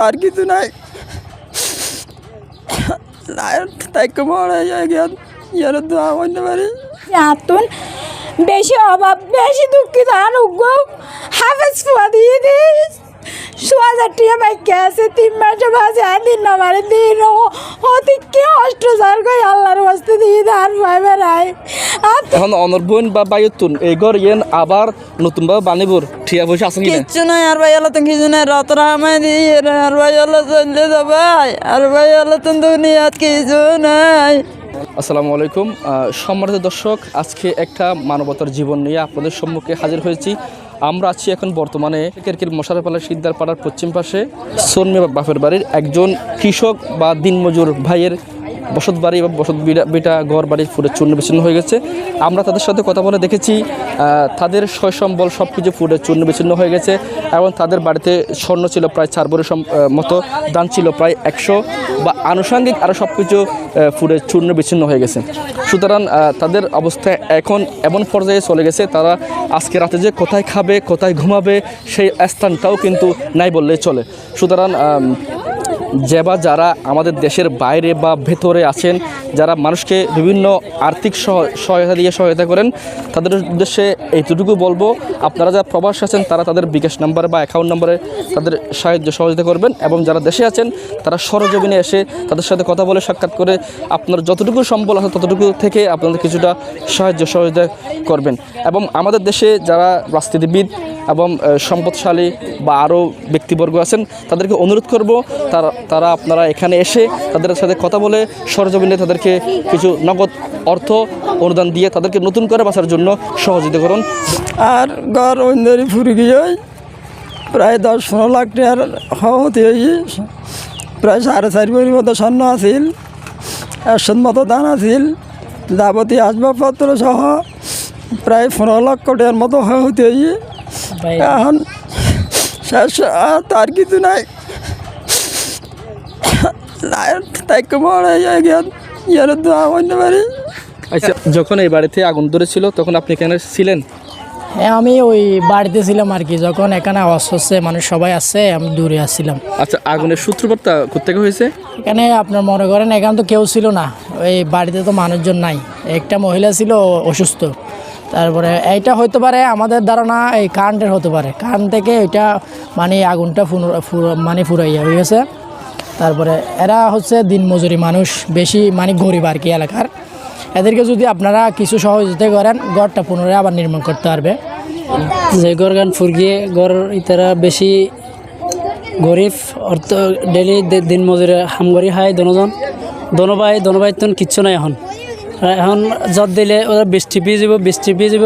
তার কিছু নাই তাইকে মরে যায় গিয়ে ইয়ার দোয়া করতে সোয়াজার টিয়া বাইকে আছে তিন মাসে আর দিন না মারে দিন অতি কি কষ্ট যার কই আল্লাহর বস্তে দিয়ে ধান ভাই বেড়ায় আর এখন অনর্বন বা বায়ুতুন এই ঘর ইয়েন আবার নতুনভাবে বানিবর ঠিয়া আছে কিনা? কিচ্ছু নাই আর ভাই তো কিছু নাই রতরা আমায় দিয়ে আর ভাই আল্লাহ চললে যাবে আর ভাই তো দুনিয়াত কিছু নাই। আসসালামু আলাইকুম। সম্মানিত দর্শক আজকে একটা মানবতার জীবন নিয়ে আপনাদের সম্মুখে হাজির হয়েছি। আমরা আছি এখন বর্তমানে কেরকির মশারপালা সিদ্ধার পাড়ার পশ্চিম পাশে। সন্মি বাপের বাড়ির একজন কৃষক বা দিনমজুর ভাইয়ের বসত বাড়ি বা বসত বিটা ঘর বাড়ি পুরো চূর্ণ বিচ্ছিন্ন হয়ে গেছে। আমরা তাদের সাথে কথা বলে দেখেছি। তাদের শৈসম্বল সব কিছু পুরো চূর্ণ বিচ্ছিন্ন হয়ে গেছে এবং তাদের বাড়িতে স্বর্ণ ছিল প্রায় চার বড়ি মতো, দান ছিল প্রায় একশো বা আনুষঙ্গিক আরও সব কিছু ফুডে চূর্ণ বিচ্ছিন্ন হয়ে গেছে। সুতরাং তাদের অবস্থা এখন এমন পর্যায়ে চলে গেছে, তারা আজকে রাতে যে কোথায় খাবে, কোথায় ঘুমাবে সেই স্থানটাও কিন্তু নাই বললেই চলে। সুতরাং যে বা যারা আমাদের দেশের বাইরে বা ভেতরে আছেন, যারা মানুষকে বিভিন্ন আর্থিক সহ- সহায়তা দিয়ে সহায়তা করেন, তাদের উদ্দেশ্যে এইটুকু বলব, আপনারা যারা প্রবাস আছেন, তারা তাদের বিকাশ নাম্বার বা অ্যাকাউন্ট নাম্বারে তাদের সাহায্য সহযোগিতা করবেন এবং যারা দেশে আছেন, তারা সরজমিনে এসে তাদের সাথে কথা বলে সাক্ষাৎ করে আপনার যতটুকু সম্বল আছে, ততটুকু থেকে আপনাদের কিছুটা সাহায্য সহযোগিতা করবেন। এবং আমাদের দেশে যারা রাজনীতিবিদ এবং সম্পদশালী বা আরও ব্যক্তিবর্গ আছেন, তাদেরকে অনুরোধ করব, তারা তারা আপনারা এখানে এসে তাদের সাথে কথা বলে সরজমিনে তাদেরকে কিছু নগদ অর্থ অনুদান দিয়ে তাদেরকে নতুন করে বাঁচার জন্য সহযোগিতা করুন। আর ঘর অন্যরি ফুরি গিয়ে প্রায় দশ পনেরো লাখ টাকার হতে হয়েছে। প্রায় সাড়ে চারি বড়ির মতো স্বর্ণ আছিল, একশো মতো দান আছিল, যাবতীয় আসবাবপত্র সহ প্রায় পনেরো লক্ষ টাকার মতো হতে হয়েছে। এখন শেষ আর তার কিছু নাই। তাইকে মরে ইয়ার দোয়া করতে পারি। আচ্ছা যখন এই বাড়িতে আগুন ধরেছিল তখন আপনি এখানে ছিলেন? হ্যাঁ আমি ওই বাড়িতে ছিলাম আর কি। যখন এখানে আওয়াজ হচ্ছে মানুষ সবাই আছে আমি দূরে আসছিলাম আচ্ছা আগুনের সূত্রপাতটা কোথেকে হয়েছে? এখানে আপনার মনে করেন এখানে তো কেউ ছিল না। ওই বাড়িতে তো মানুষজন নাই। একটা মহিলা ছিল অসুস্থ। তারপরে এইটা হতে পারে আমাদের ধারণা এই কারেন্টের হতে পারে। কারেন্ট থেকে এটা মানে আগুনটা মানে ফুরাইয়া হয়ে গেছে তারপরে এরা হচ্ছে দিনমজুরি মানুষ, বেশি মানে গরিব আর কি এলাকার। এদেরকে যদি আপনারা কিছু সহযোগিতা করেন, ঘরটা পুনরায় আবার নির্মাণ করতে পারবে। যে গড় গান ফুরগিয়ে গড় ইতারা বেশি গরিব, অর্থ ডেলি দিন মজুরে হামগরি খায় দনোজন। দনো ভাই দনো ভাই তো কিচ্ছু নাই এখন। এখন যত দিলে ওরা বৃষ্টি পেয়ে যাব বৃষ্টি পেয়ে যাব